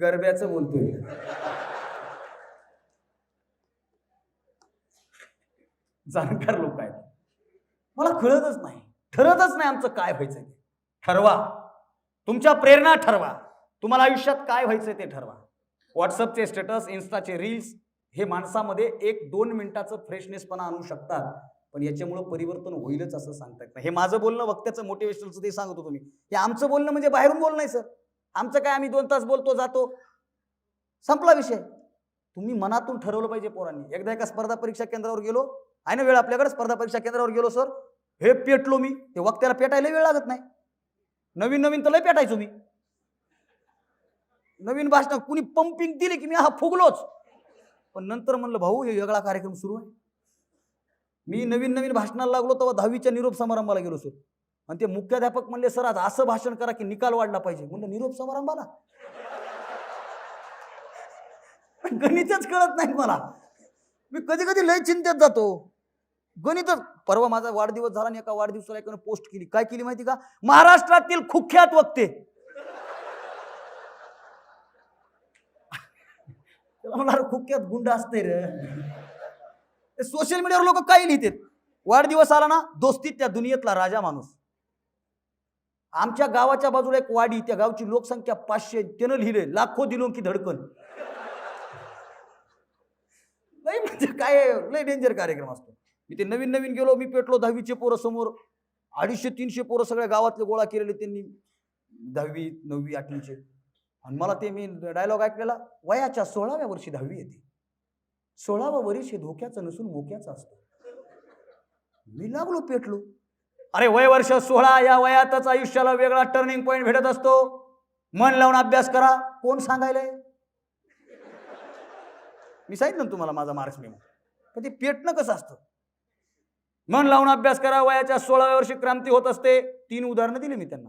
गरब्याचं बोलतोय. जाणकार लोक आहेत. मला कळतच नाही. ठरतच नाही आमचं काय व्हायचं ते. ठरवा. तुमच्या प्रेरणा ठरवा. तुम्हाला आयुष्यात काय व्हायचं ते ठरवा. व्हॉट्सअपचे स्टेटस इन्स्टाचे रील्स हे माणसामध्ये एक दोन मिनिटाचं फ्रेशनेसपणा आणू शकतात. पण याच्यामुळं परिवर्तन होईलच असं सांगता हे माझं बोलणं वक्त्याचं मोटिवेशनचं ते सांगतो तुम्ही. हे आमचं बोलणं म्हणजे बाहेरून बोलणं आहे सर. आमचं काय आम्ही दोन तास बोलतो जातो. संपला विषय. तुम्ही मनातून ठरवलं पाहिजे पोरांनी. एकदा एका स्पर्धा परीक्षा केंद्रावर गेलो. आहे ना वेळ आपल्याकडे? स्पर्धा परीक्षा केंद्रावर गेलो सर. हे पेटलो मी. ते वक्त्याला पेटायला वेळ लागत नाही. नवीन नवीन तर लय पेटायचो मी. नवीन भाषण कुणी पंपिंग दिली की मी हा फुगलोच. पण नंतर म्हणलं भाऊ हे वेगळा कार्यक्रम सुरू आहे. मी नवीन नवीन भाषणाला लागलो तेव्हा दहावीच्या निरोप समारंभाला गेलो सर. आणि ते मुख्याध्यापक म्हणले सर आज असं भाषण करा की निकाल वाढला पाहिजे. म्हणलं निरोप समारंभाला? गणितच कळत नाही मला. मी कधी कधी लय चिंतेत जातो. गणितच परवा माझा वाढदिवस झाला आणि एका वाढदिवसाला एकानं पोस्ट केली. काय केली माहिती का? महाराष्ट्रातील कुख्यात वक्ते. त्याला म्हणलं कुख्यात गुंड असते रे. सोशल मीडियावर लोक काही लिहितात. वाढदिवस आला ना दोस्तीत त्या दुनियेतला राजा माणूस. आमच्या गावाच्या बाजूला एक वाडी त्या गावची लोकसंख्या पाचशे त्यानं लिहिले लाखो दिलो की धडकन. नाही म्हणजे काय लय डेंजर कार्यक्रम असतो. मी ते नवीन नवीन गेलो मी पेटलो दहावीचे पोरं समोर. अडीचशे तीनशे पोरं सगळ्या गावातले गोळा केलेले त्यांनी. दहावी नववी आठवीचे. आणि मला ते मी डायलॉग ऐकलेला वयाच्या सोळाव्या वर्षी दहावी येते. सोळाव्या वर्ष हे धोक्याचं नसून मोक्याचं असतं. मी लागलो पेटलो. अरे वय वर्ष सोळा या वयातच आयुष्याला वेगळा टर्निंग पॉईंट भेटत असतो. मन लावून अभ्यास करा. कोण सांगायलंय? मी सांगितलं ना तुम्हाला माझा मार्क्स मेमो पण ते पेटणं कसं असतं? मन लावून अभ्यास करा. वयाच्या सोळाव्या वर्षी क्रांती होत असते. तीन उदाहरणं दिली मी त्यांना.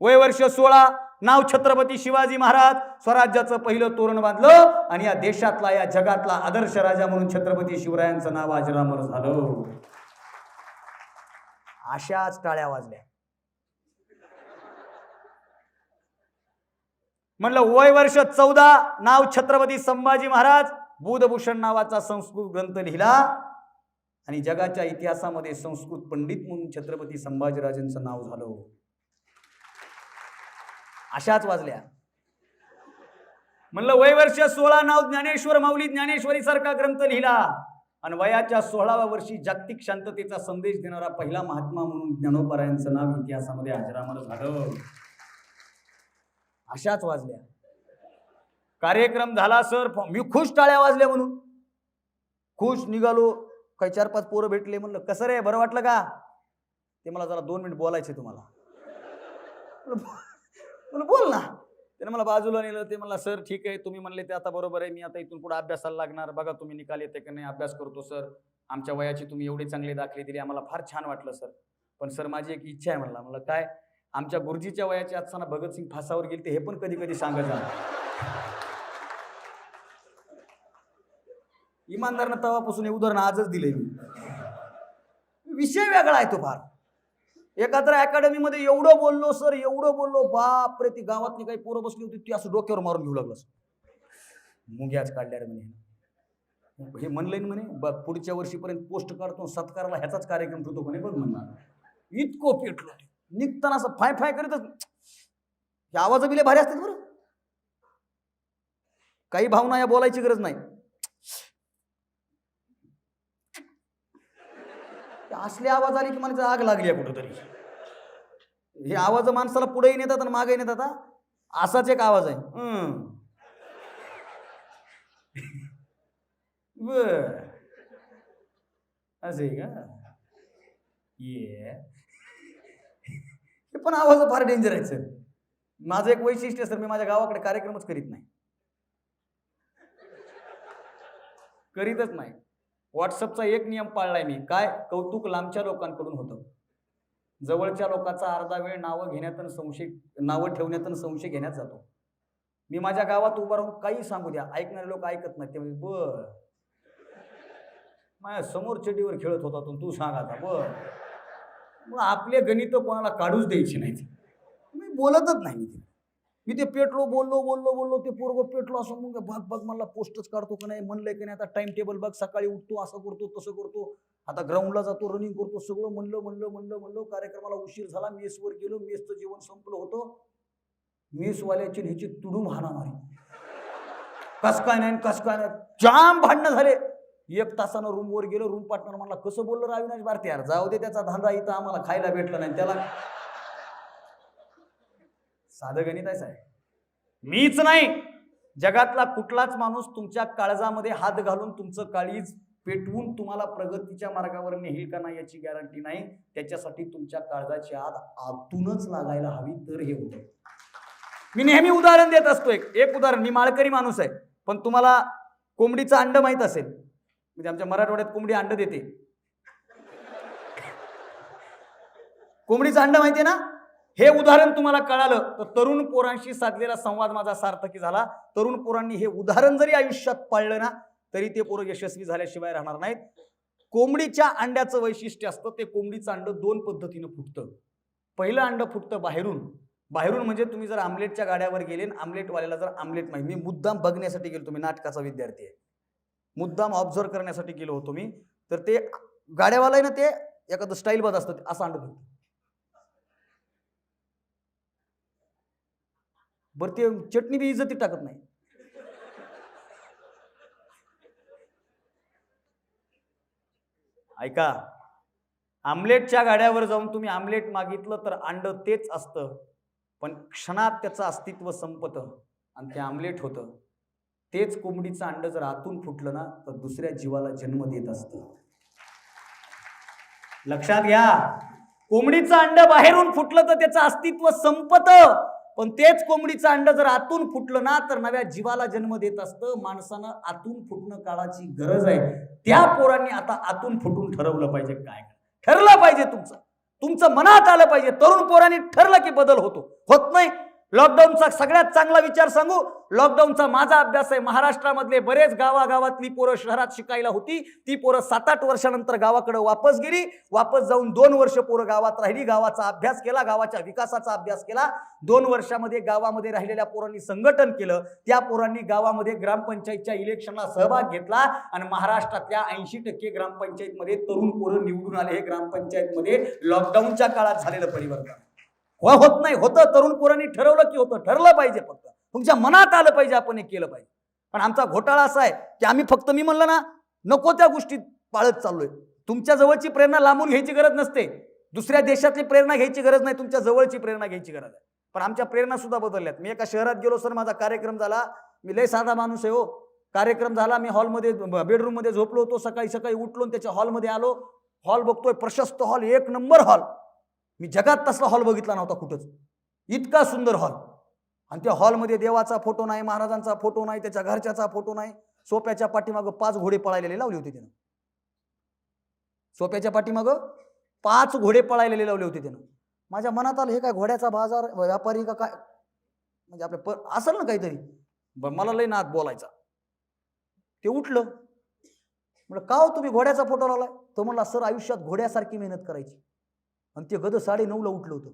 वय वर्ष सोळा नाव छत्रपती शिवाजी महाराज स्वराज्याचं पहिलं तोरण बांधलं आणि या देशातला या जगातला आदर्श राजा म्हणून छत्रपती शिवरायांचं नाव अजरामर झालं. अशाच टाळ्या वाजल्या. म्हणलं वय वर्ष चौदा नाव छत्रपती संभाजी महाराज बुधभूषण नावाचा संस्कृत ग्रंथ लिहिला. आणि जगाच्या इतिहासामध्ये संस्कृत पंडित म्हणून छत्रपती संभाजीराजेंचं नाव झालं. अशाच वाजल्या. म्हणलं वय वर्ष सोळा नाव ज्ञानेश्वर माऊली ज्ञानेश्वरी सारखा ग्रंथ लिहिला. आणि वयाच्या सोळाव्या वर्षी जागतिक शांततेचा संदेश देणारा पहिला महात्मा म्हणून ज्ञानोपरायांचं नाव इतिहासामध्ये अजरामर झालं. अशाच वाजल्या. कार्यक्रम झाला सर. मी खुश टाळ्या वाजल्या म्हणून. खुश निघालो. काही चार पाच पोरं भेटले. म्हणलं कसं रे बरं वाटलं का? ते मला जरा दोन मिनिट बोलायचे तुम्हाला. बोल ना. त्याने मला बाजूला नेलं ते मला सर ठीक आहे तुम्ही म्हणले ते आता बरोबर आहे मी आता इथून पुढे अभ्यासाला लागणार. बघा तुम्ही निकाल येते का नाही अभ्यास करतो सर. आमच्या वयाची तुम्ही एवढे चांगले दाखले दिले आम्हाला फार छान वाटलं सर. पण सर माझी एक इच्छा आहे म्हणला. म्हणलं काय? आमच्या गुरुजीच्या वयाचे असताना भगतसिंग फासावर गेले ते हे पण कधी कधी सांगत इमानदारनं तवापासून हे उदाहरण आजच दिले मी. विषय वेगळा आहे तो फार. एखाद्या अकॅडमीमध्ये एवढं बोललो सर एवढं बोललो बाप रे ती गावातली काही पोरं बसली होती ती असं डोक्यावर मारून घेऊ लागलं मुंग्याच काढल्या रे म्हणे. हे म्हणलंय म्हणे बघ पुढच्या वर्षीपर्यंत पोस्ट काढतो सत्काराला ह्याचाच कार्यक्रम ठेवतो म्हणे बघ म्हणणार. इतकं पेटलो निघताना असं फाय फाय करीतच हे आवाज बिले भारी असतात बरं. काही भावना या बोलायची गरज नाही. ते असले आवाज आले की मला आग लागली आहे कुठंतरी. हे आवाज माणसाला पुढेही नेतात आणि मागेही नेतात आता असाच एक आवाज आहे. हम्म. बर. असं आहे का? ये. हे पण आवाज फार डेंजर आहे सर माझं एक वैशिष्ट्य सर मी माझ्या गावाकडे कार्यक्रमच करीत नाही. करीतच नाही. व्हॉट्सअपचा एक नियम पाळलाय मी. काय? कौतुक लांबच्या लोकांकडून होतं. जवळच्या लोकांचा अर्धा वेळ नावं घेण्यात संशय नावं ठेवण्यात संशय घेण्यात जातो. मी माझ्या गावात उभा राहून काही सांगू द्या. ऐकणारे लोक ऐकत नाही ते म्हणजे बर. माझ्यासमोर चेटीवर खेळत होता तू. तू सांग आता बर. मग आपले गणित कोणाला काढूच द्यायची नाही मी बोलतच नाही मी मी ते पेटलो बोललो बोललो बोललो ते पोरग पेटलो असं मग बघ बघ मला पोस्टच काढतो का नाही म्हणलंय की नाही आता टाइम टेबल बघ सकाळी उठतो असं करतो तसं करतो. आता ग्राउंडला जातो रनिंग करतो सगळं म्हणलं म्हणलं म्हणलं म्हणलं कार्यक्रमाला उशीर झाला मेसवर गेलो मेसचं जीवन संपलं होतं. मेसवाल्याची ह्याची तुडूम हाणामारी कस काय नाही कस काय नाही जाम भांडणं झाले. एक तासानं रूमवर गेलो रूम पार्टनर म्हणला कसं बोललं रे अविनाश भारती यार जाऊ दे त्याचा धंदा इथं आम्हाला खायला भेटलं नाही त्याला साधं गणित आहे साहेब. मीच नाही. जगातला कुठलाच माणूस तुमच्या काळजामध्ये हात घालून तुमचं काळीज पेटवून तुम्हाला प्रगतीच्या मार्गावर नेईल का नाही याची गॅरंटी नाही. त्याच्यासाठी तुमच्या काळजाची आत आतूनच लागायला हवी तर हे होतं. मी नेहमी उदाहरण देत असतो एक. एक उदाहरण. मी माळकरी माणूस आहे. पण तुम्हाला कोंबडीचं अंड माहीत असेल. म्हणजे आमच्या मराठवाड्यात कोंबडी अंड देते. कोंबडीचं अंड माहिती आहे ना? हे उदाहरण तुम्हाला कळालं तर तरुण पोरांशी साधलेला संवाद माझा सार्थकी झाला. तरुण पोरांनी हे उदाहरण जरी आयुष्यात पाळलं ना तरी ते पोरं यशस्वी झाल्याशिवाय राहणार नाहीत. कोंबडीच्या अंड्याचं वैशिष्ट्य असतं ते कोंबडीचं अंड दोन पद्धतीनं फुटतं. पहिलं अंड फुटतं बाहेरून. बाहेरून म्हणजे तुम्ही जर आमलेटच्या गाड्यावर गेले आमलेटवाल्याला जर आमलेट माहिती मी मुद्दाम बघण्यासाठी गेलो तुम्ही नाटकाचा विद्यार्थी आहे. मुद्दाम ऑब्झर्व करण्यासाठी गेलो होतो मी. तर ते गाड्यावाला ना ते एखादं स्टाईल बद असतं असं अंड फुटतं. बरं ते चटणी बी इज्जती टाकत नाही. ऐका आमलेटच्या गाड्यावर जाऊन तुम्ही आमलेट मागितलं तर अंड तेच असतं पण क्षणात त्याचं अस्तित्व संपतं आणि ते आमलेट होतं. तेच कोंबडीचं अंड जर आतून फुटलं ना तर दुसऱ्या जीवाला जन्म देत असतं. लक्षात घ्या कोंबडीचं अंड बाहेरून फुटलं तर त्याचं अस्तित्व संपतं. पण तेच कोंबडीचं अंड जर आतून फुटलं ना तर नव्या जीवाला जन्म देत असतं. माणसानं आतून फुटणं काळाची गरज आहे. त्या पोरांनी आता आतून फुटून ठरवलं पाहिजे काय. ठरलं पाहिजे तुमचं. तुमचं मनात आलं पाहिजे. तरुण पोरांनी ठरलं की बदल होतो. होत नाही लॉकडाऊनचा सगळ्यात चांगला विचार सांगू लॉकडाऊनचा माझा अभ्यास आहे महाराष्ट्रामधले बरेच गावागावातली पोरं शहरात शिकायला होती. ती पोरं सात आठ वर्षानंतर गावाकडे वापस गेली. वापस जाऊन दोन वर्ष पोरं गावात राहिली. गावाचा अभ्यास केला गावाच्या विकासाचा अभ्यास केला. दोन वर्षामध्ये गावामध्ये राहिलेल्या पोरांनी संघटन केलं. त्या पोरांनी गावामध्ये ग्रामपंचायतच्या इलेक्शनला सहभाग घेतला आणि महाराष्ट्रातल्या ऐंशी टक्के ग्रामपंचायतमध्ये तरुण पोरं निवडून आले. हे ग्रामपंचायतमध्ये लॉकडाऊनच्या काळात झालेलं परिवर्तन. हो होत नाही. होतं. तरुण पोरांनी ठरवलं की होतं. ठरलं पाहिजे फक्त. तुमच्या मनात आलं पाहिजे आपण हे केलं पाहिजे. पण आमचा घोटाळा असा आहे की आम्ही फक्त मी म्हणलं ना नको त्या गोष्टी पाळत चाललोय. तुमच्या जवळची प्रेरणा लांबून घ्यायची गरज नसते. दुसऱ्या देशातली प्रेरणा घ्यायची गरज नाही. तुमच्या जवळची प्रेरणा घ्यायची गरज आहे. पण आमच्या प्रेरणा सुद्धा बदलल्यात. मी एका शहरात गेलो सर माझा कार्यक्रम झाला. मी लय साधा माणूस आहे हो. कार्यक्रम झाला. मी हॉलमध्ये बेडरूममध्ये झोपलो होतो. सकाळी सकाळी उठलो त्याच्या हॉलमध्ये आलो. हॉल बघतोय. प्रशस्त हॉल. एक नंबर हॉल. मी जगात तसला हॉल बघितला नव्हता कुठंच. इतका सुंदर हॉल आणि त्या हॉलमध्ये देवाचा फोटो नाही महाराजांचा फोटो नाही त्याच्या घरच्याचा फोटो नाही. सोप्याच्या पाठीमागं पाच घोडे पळायलेले लावले होते त्यानं. सोप्याच्या पाठीमागं पाच घोडे पळायलेले लावले होते त्यानं. माझ्या मनात आलं हे काय घोड्याचा बाजार व्यापारी का काय? म्हणजे आपल्या प असेल ना काहीतरी. बरं मला लय नाद बोलायचा. ते उठलं. म्हटलं का हो तुम्ही घोड्याचा फोटो लावलाय? तो म्हणला सर आयुष्यात घोड्यासारखी मेहनत करायची. आणि ते गद साडे नऊला उठलं होतं.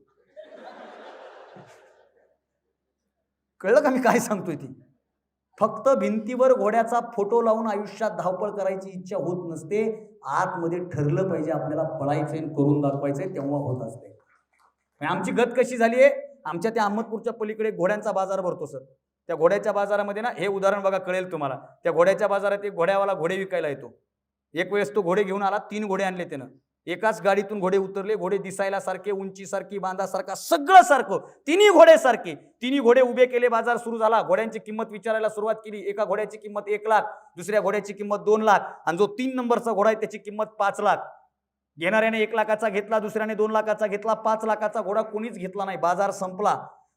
कळलं का मी काय सांगतोय ती? फक्त भिंतीवर घोड्याचा फोटो लावून आयुष्यात धावपळ करायची इच्छा होत नसते. आतमध्ये ठरलं पाहिजे आपल्याला पळायचंय करून दाखवायचंय तेव्हा होत असते. आमची गत कशी झाली आहे? आमच्या त्या अहमदपूरच्या पलीकडे घोड्यांचा बाजार भरतो सर. त्या घोड्याच्या बाजारामध्ये ना हे उदाहरण बघा कळेल तुम्हाला. त्या घोड्याच्या बाजारात एक घोड्यावाला घोडे विकायला येतो. एक वेळेस तो घोडे घेऊन आला तीन घोडे आणले त्यानं. एकाच गाडीतून घोडे उतरले घोडे दिसायला सारखे उंचीसारखी बांधासारखा सगळं सारखं. तिन्ही घोडे सारखे. तिन्ही घोडे उभे केले बाजार सुरू झाला. घोड्यांची किंमत विचारायला सुरुवात केली. एका घोड्याची किंमत एक लाख दुसऱ्या घोड्याची किंमत दोन लाख आणि जो तीन नंबरचा घोडा आहे त्याची किंमत पाच लाख. घेणाऱ्याने एक लाखाचा घेतला दुसऱ्याने दोन लाखाचा घेतला पाच लाखाचा घोडा कोणीच घेतला नाही. बाजार संपला.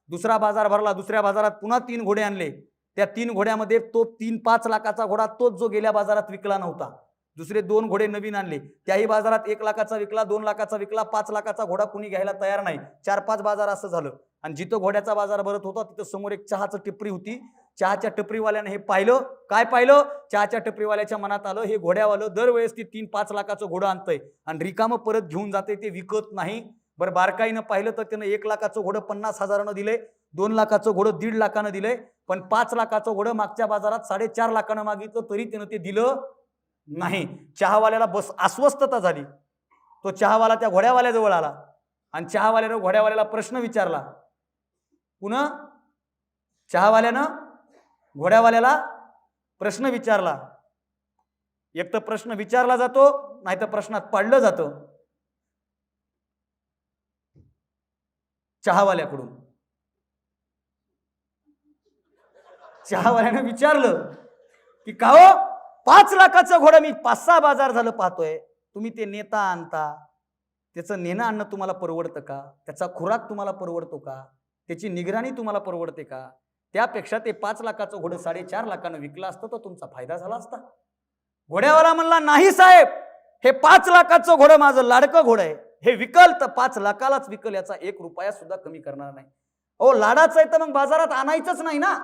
दुसरा बाजार भरला. दुसऱ्या बाजारात पुन्हा तीन घोडे आणले. त्या तीन घोड्यामध्ये तो तीन पाच लाखाचा घोडा तोच जो गेल्या बाजारात विकला नव्हता. दुसरे दोन घोडे नवीन आणले. त्याही बाजारात एक लाखाचा विकला दोन लाखाचा विकला पाच लाखाचा घोडा कुणी घ्यायला तयार नाही. चार पाच बाजार असं झालं. आणि जिथं घोड्याचा बाजार भरत होता तिथं समोर एक चहाचं टिपरी होती. चहाच्या टपरीवाल्यानं हे पाहिलं. काय पाहिलं? चहाच्या टपरीवाल्याच्या मनात आलं हे घोड्यावालं दरवेळेस ती तीन पाच लाखाचं घोडं आणतंय. आणि रिकामं परत घेऊन जाते ते विकत नाही. बरं बारकाईनं पाहिलं तर त्यानं एक लाखाचं घोडं पन्नास हजारानं दिलंय. दोन लाखाचं घोडं दीड लाखानं दिलंय. पण पाच लाखाचं घोडं मागच्या बाजारात साडेचार लाखानं मागितलं तरी त्यानं ते दिलं नाही चहावाल्याला बस अस्वस्थता झाली. तो चहावाला त्या घोड्यावाल्याजवळ आला आणि चहावाल्यानं घोड्यावाल्याला प्रश्न विचारला. पुन्हा चहावाल्यानं घोड्यावाल्याला प्रश्न विचारला. एक तर प्रश्न विचारला जातो नाही तर प्रश्नात पाडलं जातं. चहावाल्याकडून. चहावाल्यानं विचारलं की का हो? पाच लाखाचं घोडं मी पाच सहा बाजार झालं पाहतोय. तुम्ही ते नेता आणता. त्याचं नेणं आणणं तुम्हाला परवडतं का? त्याचा खुराक तुम्हाला परवडतो का? त्याची निगराणी तुम्हाला परवडते का? त्यापेक्षा ते पाच लाखाचं घोडं साडेचार लाखानं विकलं असतं तर तुमचा फायदा झाला असता. घोड्यावाला म्हणला नाही साहेब हे पाच लाखाचं घोडं माझं लाडकं घोडं आहे. हे विकल तर पाच लाखालाच विकल याचा एक रुपया सुद्धा कमी करणार नाही. हो लाडाचं आहे तर मग बाजारात आणायचंच नाही ना?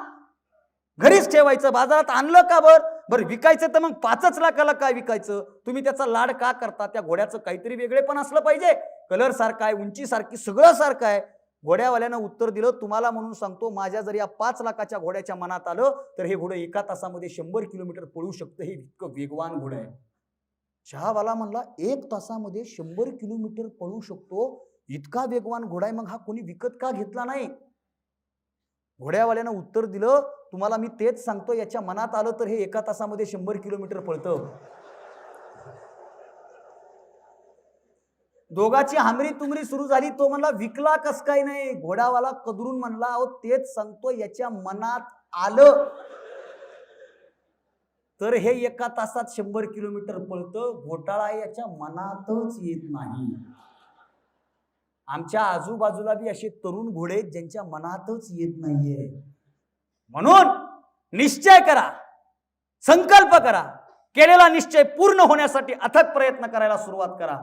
घरीच ठेवायचं. बाजारात आणलं का बर? बरं विकायचं तर मग पाचच लाखाला काय विकायचं? तुम्ही त्याचा लाड का करता? त्या घोड्याचं काहीतरी वेगळे पण असलं पाहिजे. कलर सारखा आहे उंची सारखी सगळं सारखं आहे. घोड्यावाल्यानं उत्तर दिलं तुम्हाला म्हणून सांगतो माझ्या जर या पाच लाखाच्या घोड्याच्या मनात आलं तर हे घोडं एका तासामध्ये शंभर किलोमीटर पळू शकतं. हे इतकं वेगवान घोडं आहे. शहावाला म्हणला एक तासामध्ये शंभर किलोमीटर पळू शकतो. इतका वेगवान घोडा आहे मग हा कोणी विकत का घेतला नाही? घोड्यावाल्यानं उत्तर दिलं तुम्हाला मी तेच सांगतो याच्या मनात आलं तर हे एका तासामध्ये शंभर किलोमीटर पळतं. दोघाची हामरी तुमरी सुरू झाली तो म्हणला विकला कस काय नाही? घोडावाला कदरून म्हणला अहो तेच सांगतो याच्या मनात आलं तर हे एका तासात शंभर किलोमीटर पळतं घोटाळा याच्या मनातच येत नाही. आमच्या आजूबाजूला बी असे तरुण घोडे आहेत ज्यांच्या मनातच येत नाहीये. म्हणून निश्चय करा संकल्प करा केलेला निश्चय पूर्ण होण्यासाठी अथक प्रयत्न करायला सुरुवात करा.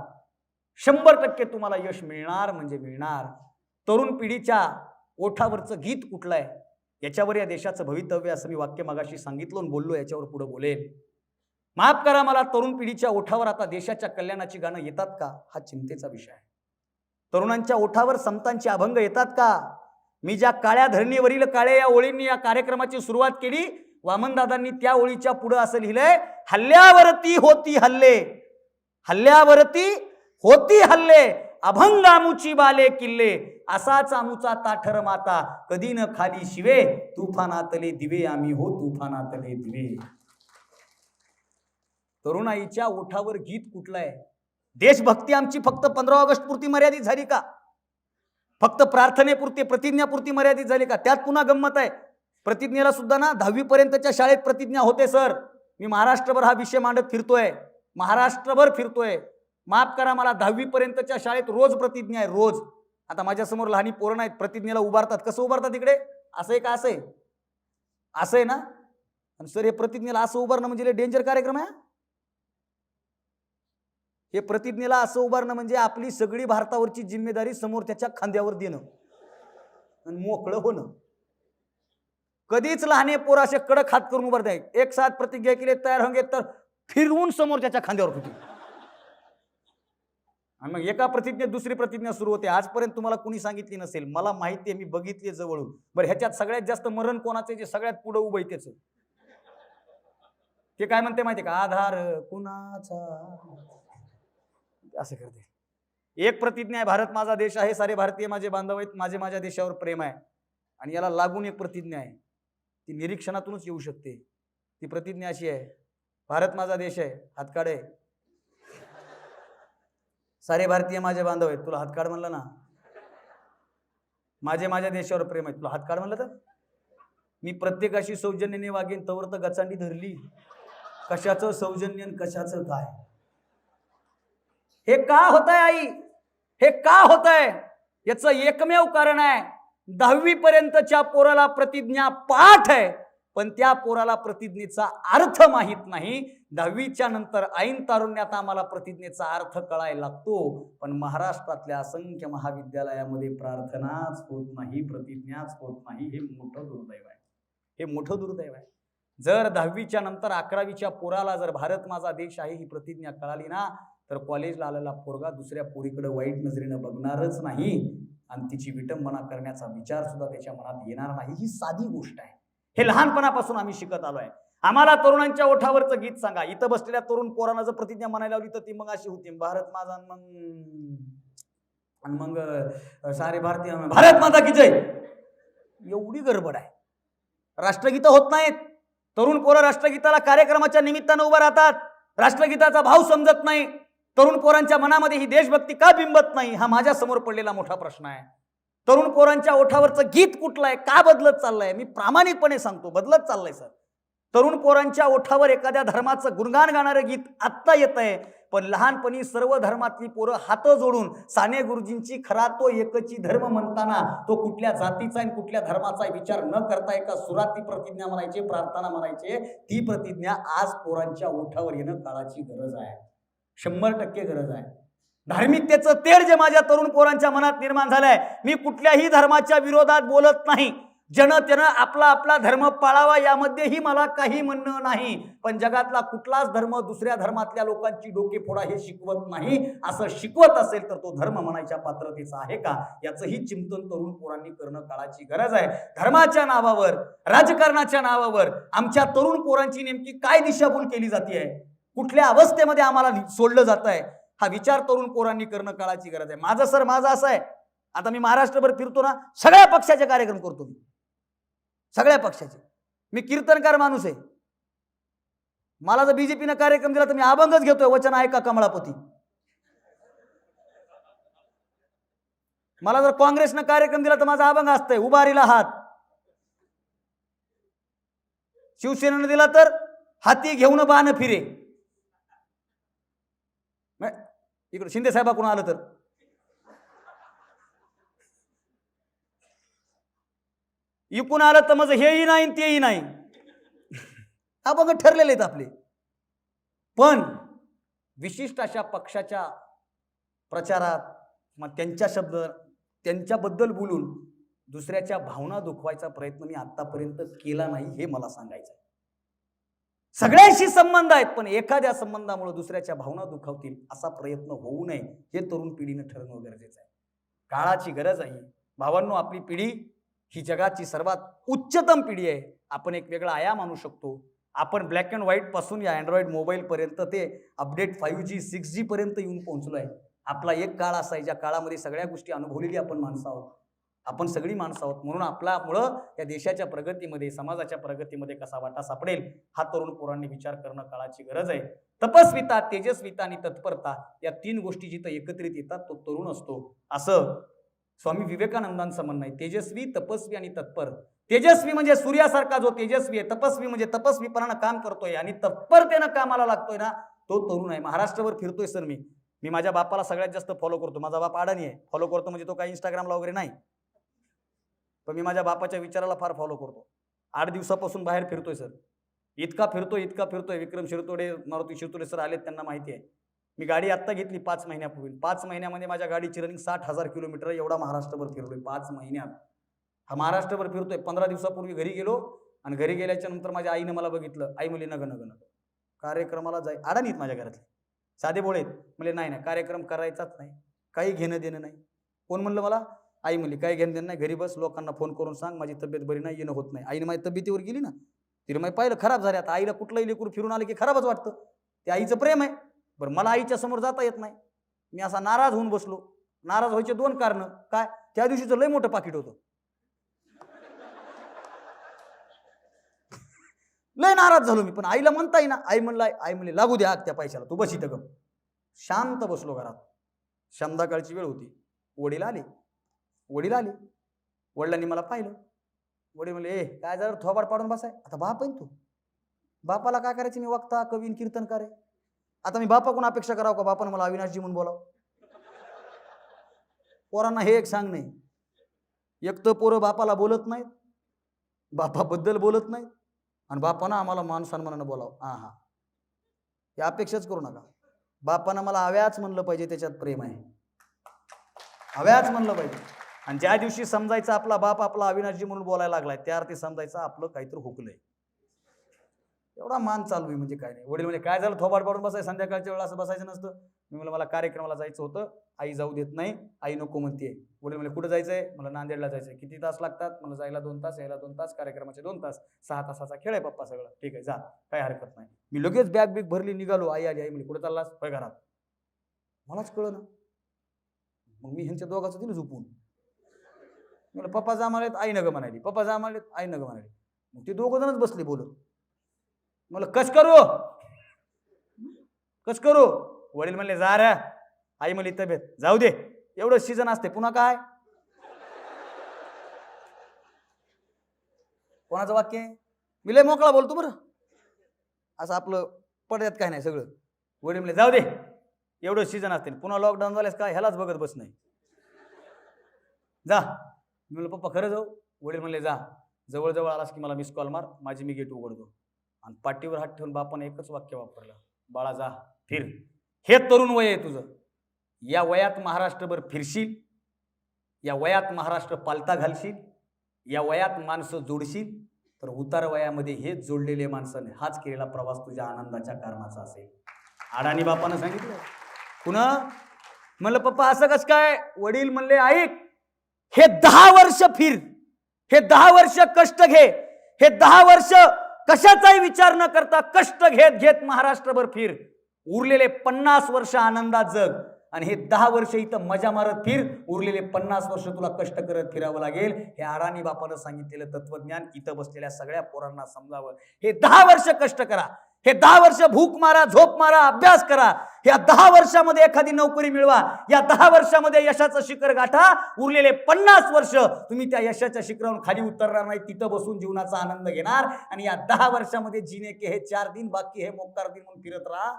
शंभर टक्के तुम्हाला यश मिळणार म्हणजे मिळणार. तरुण पिढीच्या ओठावरचं गीत कुठलं आहे याच्यावर या देशाचं भवितव्य असं मी वाक्य मागाशी सांगितलं आणि बोललो याच्यावर पुढे बोलेल माफ करा मला तरुण पिढीच्या ओठावर आता देशाच्या कल्याणाची गाणं येतात का? हा चिंतेचा विषय आहे. तरुणांच्या ओठावर संतांचे अभंग येतात का? मी ज्या काळ्या धरणीवरील काळ्या या ओळींनी या कार्यक्रमाची सुरुवात केली वामनदादांनी त्या ओळीच्या पुढं असं लिहिलंय हल्ल्यावरती होती हल्ले हल्ल्यावरती होती हल्ले अभंग आमुची बाले किल्ले असाच आमुचा ताठर माता कधी न खाली शिवे तुफानातले दिवे आम्ही हो तुफानातले दिवे. तरुणाईच्या ओठावर गीत कुठलं आहे देशभक्ती आमची फक्त पंधरा ऑगस्ट पुरती मर्यादित झाली का? फक्त प्रार्थनेपुरती प्रतिज्ञापुरती मर्यादित झाली का? त्यात पुन्हा गंमत आहे. प्रतिज्ञेला सुद्धा ना दहावीपर्यंतच्या शाळेत प्रतिज्ञा होते सर. मी महाराष्ट्रभर हा विषय मांडत फिरतोय. महाराष्ट्रभर फिरतोय. माफ करा मला दहावीपर्यंतच्या शाळेत रोज प्रतिज्ञा आहे रोज. आता माझ्यासमोर लहानी पोरं नाहीत प्रतिज्ञेला उभारतात. कसं उभारतात इकडे? असं आहे का असं आहे? असं आहे ना? आणि सर हे प्रतिज्ञेला असं उभारणं म्हणजे डेंजर कार्यक्रम आहे हे प्रतिज्ञेला असं उभारणं म्हणजे आपली सगळी भारतावरची जिम्मेदारी समोर त्याच्या खांद्यावर देणं. आणि मोकळं होणं. कधीच लहाने पोर असे कडक हात करून उभारत एक साथ प्रतिज्ञा केली तयार होंगे तर फिरवून समोर त्याच्या खांद्यावर होती आणि मग एका प्रतिज्ञेत दुसरी प्रतिज्ञा सुरू होते. आजपर्यंत तुम्हाला कुणी सांगितली नसेल. मला माहिती आहे मी बघितली जवळून. बरं ह्याच्यात सगळ्यात जास्त मरण कोणाचं जे सगळ्यात पुढे उभं आहे त्याचं? ते काय म्हणते माहिती का? आधार कुणाचा? असं करते एक प्रतिज्ञा आहे भारत माझा देश आहे सारे भारतीय माझे बांधव आहेत माझे माझ्या देशावर प्रेम आहे. आणि याला लागून एक प्रतिज्ञा आहे. ती निरीक्षणातूनच येऊ शकते. ती प्रतिज्ञा अशी आहे भारत माझा देश आहे हातकाड. आहे सारे भारतीय माझे बांधव आहेत तुला हातकाड म्हणलं ना? माझे माझ्या देशावर प्रेम आहे तुला हातकाड म्हणलं तर? मी प्रत्येकाशी सौजन्याने वागेन तवर तर गचांडी धरली. कशाचं सौजन्य कशाचं काय? हे का होत आहे आई? हे का होत आहे याचं एकमेव कारण आहे दहावी पर्यंतच्या पोराला प्रतिज्ञा पाठ आहे पण त्या पोराला प्रतिज्ञेचा अर्थ माहीत नाही. दहावीच्या नंतर ऐन तारुण्यात आम्हाला प्रतिज्ञेचा अर्थ कळायला लागतो पण महाराष्ट्रातल्या असंख्य महाविद्यालयामध्ये प्रार्थनाच होत नाही प्रतिज्ञाच होत नाही. हे मोठं दुर्दैव आहे. हे मोठं दुर्दैव आहे. जर दहावीच्या नंतर अकरावीच्या पोराला जर भारत माझा देश आहे ही प्रतिज्ञा कळाली ना तर कॉलेजला आलेला पोरगा दुसऱ्या पोरीकडे वाईट नजरेनं बघणारच नाही आणि तिची विटंबना करण्याचा विचार सुद्धा त्याच्या मनात येणार नाही. ही साधी गोष्ट आहे. हे लहानपणापासून आम्ही शिकत आलो आहे आम्हाला तरुणांच्या ओठावरचं गीत सांगा. इथं बसलेल्या तरुण पोरांना जर प्रतिज्ञा म्हणायला लावली तर ती मग अशी होती. भारत माझा आणि मग आणि मग सारे भारतीय भारत माझा की जय? एवढी गडबड आहे. राष्ट्रगीतं होत नाहीत. तरुण पोरं राष्ट्रगीताला कार्यक्रमाच्या निमित्तानं उभं राहतात. राष्ट्रगीताचा भाव समजत नाही. तरुण पोरांच्या मनामध्ये ही देशभक्ती का बिंबत नाही हा माझ्यासमोर पडलेला मोठा प्रश्न आहे. तरुण पोरांच्या ओठावरचं गीत कुठलं आहे का बदलत चाललंय मी प्रामाणिकपणे सांगतो बदलत चाललंय सर. तरुण पोरांच्या ओठावर एखाद्या धर्माचं गुणगान गाणारं गीत आत्ता येत आहे पण लहानपणी सर्व धर्मातली पोरं हात जोडून साने गुरुजींची खरा तो एकची धर्म म्हणताना तो कुठल्या जातीचा आणि कुठल्या धर्माचा विचार न करता एका सुरात ती प्रतिज्ञा म्हणायची प्रार्थना म्हणायची ती प्रतिज्ञा आज पोरांच्या ओठावर येणं काळाची गरज आहे. शंभर टक्के गरज आहे. धार्मिकतेचं तेढ जे माझ्या तरुण पोरांच्या मनात निर्माण झालंय मी कुठल्याही धर्माच्या विरोधात बोलत नाही. जनतेनं आपला आपला धर्म पाळावा यामध्येही मला काही म्हणणं नाही. पण जगातला कुठलाच धर्म दुसऱ्या धर्मातल्या लोकांची डोके फोडा हे शिकवत नाही. असं शिकवत असेल तर तो धर्म म्हणायच्या पात्रतेचा आहे का? याचंही चिंतन तरुण पोरांनी करणं काळाची गरज आहे. धर्माच्या नावावर राजकारणाच्या नावावर आमच्या तरुण पोरांची नेमकी काय दिशाभूल केली जाते कुठल्या अवस्थेमध्ये आम्हाला सोडलं जात आहे हा विचार तरुण पोरांनी करणं काळाची गरज आहे. माझं सर माझं असं आहे. आता मी महाराष्ट्रभर फिरतो ना सगळ्या पक्षाचे कार्यक्रम करतो मी. सगळ्या पक्षाचे. मी कीर्तनकार माणूस आहे. मला जर बीजेपीनं कार्यक्रम दिला तर मी अभंगच घेतोय. वचन ऐका कमळापती. मला जर काँग्रेसनं कार्यक्रम दिला तर माझा अभंग असतंय. उभारीला हात. शिवसेनेनं दिला तर हाती घेऊन बाण फिरे नाही, इकडं शिंदे साहेबाकडून आलं तर. इकून आलं तर माझं हेही नाही तेही नाही. अभंग ठरलेले आहेत आपले. पण विशिष्ट अशा पक्षाच्या प्रचारात मग त्यांच्या शब्द त्यांच्याबद्दल बोलून दुसऱ्याच्या भावना दुखवायचा प्रयत्न मी आत्तापर्यंत केला नाही हे मला सांगायचं आहे. सगळ्यांशी संबंध आहेत पण एखाद्या संबंधामुळे दुसऱ्याच्या भावना दुखावतील असा प्रयत्न होऊ नये हे तरुण पिढीनं ठरवणं गरजेचं आहे. काळाची गरज आहे. भावांनो आपली पिढी ही जगाची सर्वात उच्चतम पिढी आहे. आपण एक वेगळा आयाम आणू शकतो. आपण ब्लॅक अँड व्हाईटपासून या अँड्रॉइड मोबाईलपर्यंत ते update five G six G पर्यंत येऊन पोहोचलो आहे आपला एक काळ असा आहे ज्या काळामध्ये सगळ्या गोष्टी अनुभवलेली आपण माणसं आहोत. आपण सगळी माणसं आहोत. म्हणून आपल्यामुळं या देशाच्या प्रगतीमध्ये समाजाच्या प्रगतीमध्ये कसा वाटा सापडेल हा तरुण पोरांनी विचार करणं काळाची गरज आहे. तपस्विता तेजस्विता आणि तत्परता या तीन गोष्टी जिथं एकत्रित येतात तो तरुण असतो. असं स्वामी विवेकानंदांचं म्हणणं आहे. तेजस्वी तपस्वी आणि तत्पर. तेजस्वी म्हणजे सूर्यासारखा जो तेजस्वी आहे तपस्वी म्हणजे तपस्वीपणानं काम करतोय आणि तत्परतेनं कामाला लागतोय ना तो तरुण आहे. महाराष्ट्रभर फिरतोय सर मी. मी माझ्या बापाला सगळ्यात जास्त फॉलो करतो. माझा बाप अडाणी आहे. फॉलो करतो म्हणजे तो काही इंस्टाग्रामला वगैरे नाही. पण मी माझ्या बापाच्या विचाराला फार फॉलो करतो. आठ दिवसापासून बाहेर फिरतोय सर. इतका फिरतोय इतका फिरतोय. विक्रम शिरतोडे मारुती शिरतोडे सर आलेत त्यांना माहिती आहे. मी गाडी आत्ता घेतली पाच महिन्यापूर्वी. पाच महिन्यामध्ये माझ्या गाडीची रनिंग साठ हजार किलोमीटर एवढा महाराष्ट्रभर फिरलोय पाच महिन्यात. हा महाराष्ट्रभर फिरतोय. पंधरा दिवसापूर्वी घरी गेलो आणि घरी गेल्याच्यानंतर माझ्या आईनं मला बघितलं. आई मुली नग नग नग. कार्यक्रमाला जाय. अडाणीत माझ्या घरातले. साधे बोळेत म्हणजे नाही नाही. कार्यक्रम करायचाच नाही. काही घेणं देणं नाही. कोण म्हणलं मला? आई म्हणली काय घेणं देणं नाही घरी बस लोकांना फोन करून सांग माझी तब्येत बरी नाही येणं होत नाही. आईने माझी तब्येतीवर गेली ना तिने माझी पाहिलं खराब झाले. आता आईला कुठलंही लेकरू फिरून आलं की खराबच वाटतं. ते आईचं प्रेम आहे. बरं मला आईच्या समोर जाता येत नाही. मी असा नाराज होऊन बसलो. नाराज व्हायचे दोन कारण. काय? त्या दिवशीचं लय मोठं पाकिट होतं. लय नाराज झालो मी. पण आईला म्हणता ना आई म्हणला आई म्हणले लागू द्या आग त्या पैशाला तू बस इथं गप. शांत बसलो घरात. संध्याकाळची वेळ होती. वडील आले. वडील आले. वडिलांनी मला पाहिलं. वडील म्हणले ए काय जरा थोबाड पाडून बसाय. आता बाप आहे ना तू? बापाला काय करायचं? मी वक्ता कवीन कीर्तनकार आहे. आता मी बापाकडून अपेक्षा करावं का? बापानं मला अविनाशजी म्हणून बोलावं? पोरांना हे एक सांग नाही एक तर पोरं बापाला बोलत नाहीत. बापाबद्दल बोलत नाहीत. आणि बापानं आम्हाला मान सन्मानानं बोलावं. हा हा. हे अपेक्षाच करू नका. बापानं मला हव्याच म्हणलं पाहिजे त्याच्यात प्रेम आहे. हव्याच म्हणलं पाहिजे. आणि ज्या दिवशी समजायचं आपला बाप आपला अविनाशजी म्हणून बोलायला लागलाय त्या अर्थी समजायचं आपलं काहीतरी हुकलंय. एवढा मान चालू आहे म्हणजे काय नाही. वडील म्हणजे काय झालं? थोबाट पाडून बसाय संध्याकाळच्या वेळेला असं बसायचं नसतं. मी म्हणलं मला कार्यक्रमाला जायचं होतं. आई जाऊ देत नाही. आई नको म्हणते वडील म्हणजे कुठं जायचंय? मला नांदेडला जायचंय. किती तास लागतात? मला जायला दोन तास यायला दोन तास कार्यक्रमाचे दोन तास. सहा तासाचा खेळ आहे पप्पा सगळं. ठीक आहे जा. काही हरकत नाही. मी लगेच बॅग बिग भरली निघालो. आई आली आई म्हणजे कुठं चाललास? होय घरात. मलाच कळलं ना मग मी ह्यांच्या दोघांचं दिलं झोपून. म्हणलं पप्पा जा आई नगं म्हणाली. पप्पा जा आई नगं म्हणाली. मग ते दोघं जणच बसले बोलत. मला कस करू? कस करू? वडील म्हणले जा रे. आई म्हणली तब्येत जाऊ दे. एवढं सीझन असते पुन्हा काय? कोणाचं वाक्य आहे? मी लय मोकळा बोलतो बरं. असं आपलं पडद्यात काय नाही सगळं. वडील म्हणले जाऊ दे. एवढं सीझन असते पुन्हा लॉकडाऊन झाल्यास काय? ह्यालाच बघत बस नाही. जा. मी म्हणलं पप्पा खरं जाऊ. वडील म्हणले जा. जवळजवळ आलास की मला मिस कॉल मार माझी मी गेट उघडतो. आणि पाठीवर हात ठेवून बापाने एकच वाक्य वापरलं. बाळा जा फिर. हे तरुण वय आहे तुझं. या वयात महाराष्ट्रभर फिरशील. या वयात महाराष्ट्र पालता घालशील. या वयात माणसं जोडशील. तर उतार वयामध्ये हेच जोडलेले माणसाने हाच केलेला प्रवास तुझ्या आनंदाच्या कारणाचा असेल. अडाणी बापानं सांगितलं. पुन्हा म्हणलं पप्पा असं कस काय? वडील म्हणले ऐक हे दहा वर्ष फिर हे दहा वर्ष कष्ट घे हे दहा वर्ष कशाचाही विचार न करता कष्ट घेत घेत महाराष्ट्रभर फिर. उरलेले पन्नास वर्ष आनंदात जग आणि हे दहा वर्ष इथं मजा मारत फिर. उरलेले पन्नास वर्ष तुला कष्ट करत फिरावं लागेल. हे आराणी बापानं सांगितलेलं तत्वज्ञान इथं बसलेल्या सगळ्या पोरांना समजावं. हे दहा वर्ष कष्ट करा. हे दहा वर्ष भूक मारा झोप मारा अभ्यास करा. या दहा वर्षामध्ये एखादी नोकरी मिळवा. या दहा वर्षामध्ये यशाचं शिखर गाठा. उरलेले पन्नास वर्ष तुम्ही त्या यशाच्या शिखरावरून खाली उतरणार नाही तिथं बसून जीवनाचा आनंद घेणार. आणि या दहा वर्षामध्ये जिने के हे चार दिन बाकी हे मोकार दिन म्हणून फिरत राहा.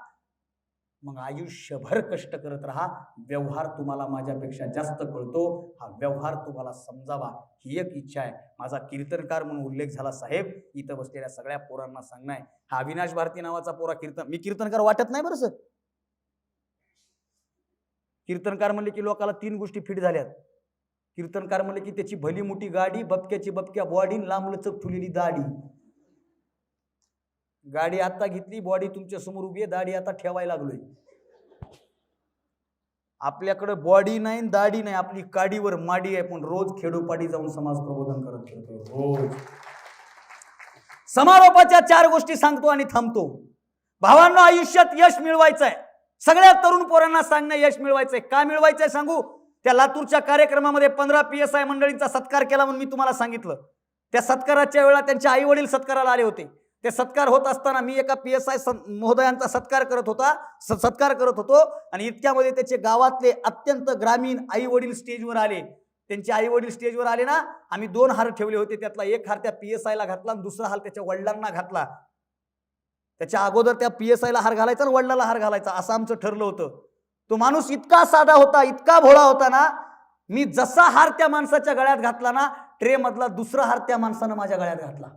मग आयुष्यभर कष्ट करत राहा. व्यवहार तुम्हाला माझ्यापेक्षा जास्त कळतो. हा व्यवहार तुम्हाला समजावा ही एक इच्छा आहे. माझा कीर्तनकार म्हणून उल्लेख झाला साहेब इथं बसलेल्या सगळ्या पोरांना सांगणं आहे. हा अविनाश भारती नावाचा पोरा कीर्तन मी कीर्तनकार वाटत नाही बरं सर. कीर्तनकार म्हणले की लोकाला तीन गोष्टी फिट झाल्यात. कीर्तनकार म्हणले की त्याची भली मोठी गाडी बबक्याची बबक्या बॉडी लांबलचक फुलेली दाढी. गाडी आता घेतली बॉडी तुमच्यासमोर उभी आहे दाढी आता ठेवायला लागलोय. आपल्याकडं बॉडी नाही दाढी नाही आपली काडीवर माडी आहे पण रोज खेडोपाडी जाऊन समाज प्रबोधन करत फिरतो रोज. समारोपाच्या चार गोष्टी सांगतो आणि थांबतो. भावांना आयुष्यात यश मिळवायचं आहे सगळ्या तरुण पोरांना सांगणं यश मिळवायचंय. का मिळवायचंय सांगू? त्या लातूरच्या कार्यक्रमामध्ये पंधरा पी एस आय मंडळींचा सत्कार केला म्हणून मी तुम्हाला सांगितलं. त्या सत्काराच्या वेळा त्यांचे आई वडील सत्काराला आले होते. ते सत्कार होत असताना मी एका पी एस आय महोदयांचा सत्कार करत होता स- सत्कार करत होतो. आणि इतक्यामध्ये त्याचे गावातले अत्यंत ग्रामीण आई वडील स्टेजवर आले. त्यांचे आई वडील स्टेजवर आले ना आम्ही दोन हार ठेवले होते. त्यातला एक हार त्या पी एस आयला घातला आणि दुसरा हार त्याच्या वडिलांना घातला. त्याच्या अगोदर त्या पी एस आयला हार घालायचा आणि वडिलाला हार घालायचा असं आमचं ठरलं होतं. तो माणूस इतका साधा होता इतका भोळा होता ना मी जसा हार त्या माणसाच्या गळ्यात घातला ना ट्रे मधला दुसरा हार त्या माणसानं माझ्या गळ्यात घातला.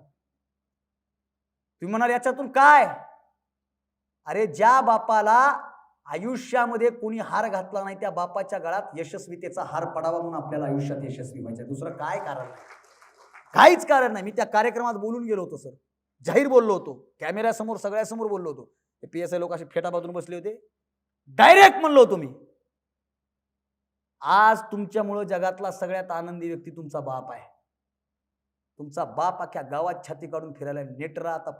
तुम्ही म्हणाल याच्यातून काय? अरे ज्या बापाला आयुष्यामध्ये कोणी हार घातला नाही त्या बापाच्या गळ्यात यशस्वीतेचा हार पडावा म्हणून आपल्याला आयुष्यात यशस्वी व्हायचं दुसरं काय कारण नाही. काहीच कारण नाही. मी त्या कार्यक्रमात बोलून गेलो होतो सर. जाहीर बोललो होतो. कॅमेऱ्यासमोर सगळ्यासमोर बोललो होतो. ते पी एस आय लोक असे फेटा बाजून बसले होते. डायरेक्ट म्हणलो होतो मी. आज तुमच्यामुळं जगातला सगळ्यात आनंदी व्यक्ती तुमचा बाप आहे. तुमचा बाप अख्ख्या गावात छाती काढून फिरायला नेटरा आता